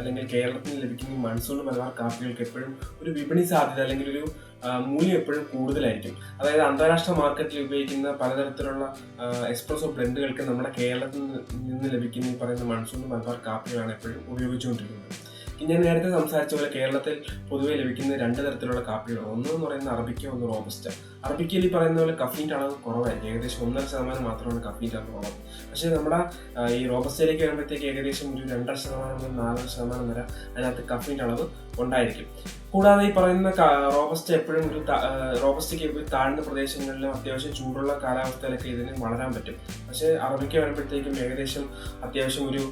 അല്ലെങ്കിൽ കേരളത്തിന് ലഭിക്കുന്ന മൺസൂൺ മലബാർ കാപ്പികൾക്ക് എപ്പോഴും ഒരു വിപണി സാധ്യത അല്ലെങ്കിൽ ഒരു മൂല്യം എപ്പോഴും കൂടുതലായിരിക്കും. അതായത് അന്താരാഷ്ട്ര മാർക്കറ്റിൽ ഉപയോഗിക്കുന്ന പലതരത്തിലുള്ള എക്സ്പ്രസോ ബ്ലെൻഡുകൾക്ക് നമ്മുടെ കേരളത്തിൽ നിന്ന് ലഭിക്കുന്ന ഈ പറയുന്ന മൺസൂൺ മലബാർ കാപ്പികളാണ് എപ്പോഴും ഉപയോഗിച്ചുകൊണ്ടിരിക്കുന്നത്. ഞാൻ നേരത്തെ സംസാരിച്ച പോലെ കേരളത്തിൽ പൊതുവെ ലഭിക്കുന്ന രണ്ട് തരത്തിലുള്ള കാപ്പികൾ ഒന്ന് എന്ന് പറയുന്നത് അറബിക്ക ഒന്ന് റോബസ്റ്റ. അറബിക്കയിൽ ഈ പറയുന്ന പോലെ കഫീന്റെ അളവ് കുറവായിരിക്കും. ഏകദേശം ഒന്നര ശതമാനം മാത്രമാണ് കഫീന്റെ അളവ് കുറവ് പക്ഷേ നമ്മുടെ ഈ റോബസ്റ്റയിലേക്ക് വരുമ്പോഴത്തേക്ക് ഏകദേശം ഒരു രണ്ടര ശതമാനം മുതൽ നാലര ശതമാനം വരെ അതിനകത്ത് കഫീന്റെ അളവ് ഉണ്ടായിരിക്കും. കൂടാതെ ഈ പറയുന്ന റോബസ്റ്റ് എപ്പോഴും ഒരു റോബസ്റ്റയ്ക്ക് താഴ്ന്ന പ്രദേശങ്ങളിലും അത്യാവശ്യം ചൂടുള്ള കാലാവസ്ഥയിലൊക്കെ ഇതിന് വളരാൻ പറ്റും. പക്ഷേ അറബിക്ക് വരുമ്പോഴത്തേക്കും ഏകദേശം അത്യാവശ്യം ഒരു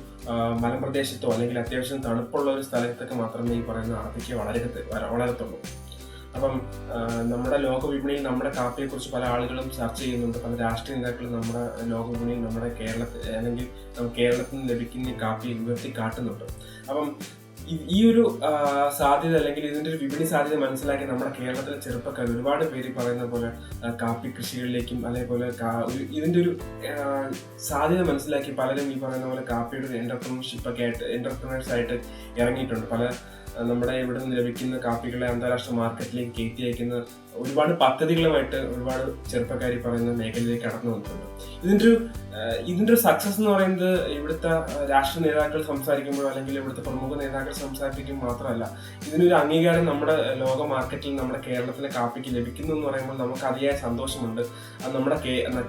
മലമ്പ്രദേശത്തോ അല്ലെങ്കിൽ അത്യാവശ്യം തണുപ്പുള്ള ഒരു സ്ഥലത്തൊക്കെ മാത്രമേ ഈ പറയുന്ന അറബിക്ക് വളരത്ത് വളരത്തുള്ളൂ. അപ്പം നമ്മുടെ ലോക വിപണിയിൽ നമ്മുടെ കാപ്പിയെക്കുറിച്ച് പല ആളുകളും ചർച്ച ചെയ്യുന്നുണ്ട്. പല രാഷ്ട്രീയ നേതാക്കളും നമ്മുടെ ലോക വിപണിയിൽ നമ്മുടെ കേരളത്തിൽ അല്ലെങ്കിൽ കേരളത്തിൽ നിന്ന് ലഭിക്കുന്ന കാപ്പി ഉയർത്തി കാട്ടുന്നുണ്ട് അപ്പം ഈ- ഒരു സാധ്യത അല്ലെങ്കിൽ ഇതിന്റെ ഒരു വിപണി സാധ്യത മനസ്സിലാക്കി നമ്മുടെ കേരളത്തിലെ ചെറുപ്പക്കാർ ഒരുപാട് പേര് പറയുന്ന പോലെ കാപ്പി കൃഷികളിലേക്കും അതേപോലെ ഇതിന്റെ ഒരു സാധ്യത മനസ്സിലാക്കി പലരും ഈ പറയുന്ന പോലെ കാപ്പിയുടെ ഒരു എന്റർപ്രണർഷിപ്പ് ഒക്കെ ആയിട്ട് എന്റർപ്രണേഴ്സ് ആയിട്ട് ഇറങ്ങിയിട്ടുണ്ട്. പല നമ്മുടെ ഇവിടെ നിന്ന് ലഭിക്കുന്ന കാപ്പികളെ അന്താരാഷ്ട്ര മാർക്കറ്റിലേക്ക് കയറ്റി അയക്കുന്ന ഒരുപാട് പദ്ധതികളുമായിട്ട് ഒരുപാട് ചെറുപ്പക്കാർ പറയുന്ന മേഖലയിലേക്ക് കടന്നു വന്നിട്ടുണ്ട്. ഇതിന്റെ ഒരു ഇതിന്റെ ഒരു സക്സസ് എന്ന് പറയുന്നത് ഇവിടുത്തെ രാഷ്ട്രീയ നേതാക്കൾ സംസാരിക്കുമ്പോഴോ അല്ലെങ്കിൽ ഇവിടുത്തെ പ്രമുഖ നേതാക്കൾ സംസാരിക്കുമ്പോൾ മാത്രമല്ല ഇതിനൊരു അംഗീകാരം നമ്മുടെ ലോക മാർക്കറ്റിൽ നമ്മുടെ കേരളത്തിലെ കാപ്പിക്ക് ലഭിക്കുന്നു എന്ന് പറയുമ്പോൾ നമുക്ക് അതിയായ സന്തോഷമുണ്ട്. അത് നമ്മുടെ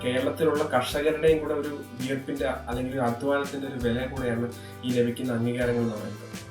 കേരളത്തിലുള്ള കർഷകരുടെയും കൂടെ ഒരു വിയർപ്പിന്റെ അല്ലെങ്കിൽ ഒരു അധ്വാനത്തിന്റെ ഒരു വില കൂടെയാണ് ഈ ലഭിക്കുന്ന അംഗീകാരങ്ങൾ എന്ന് പറയുന്നത്.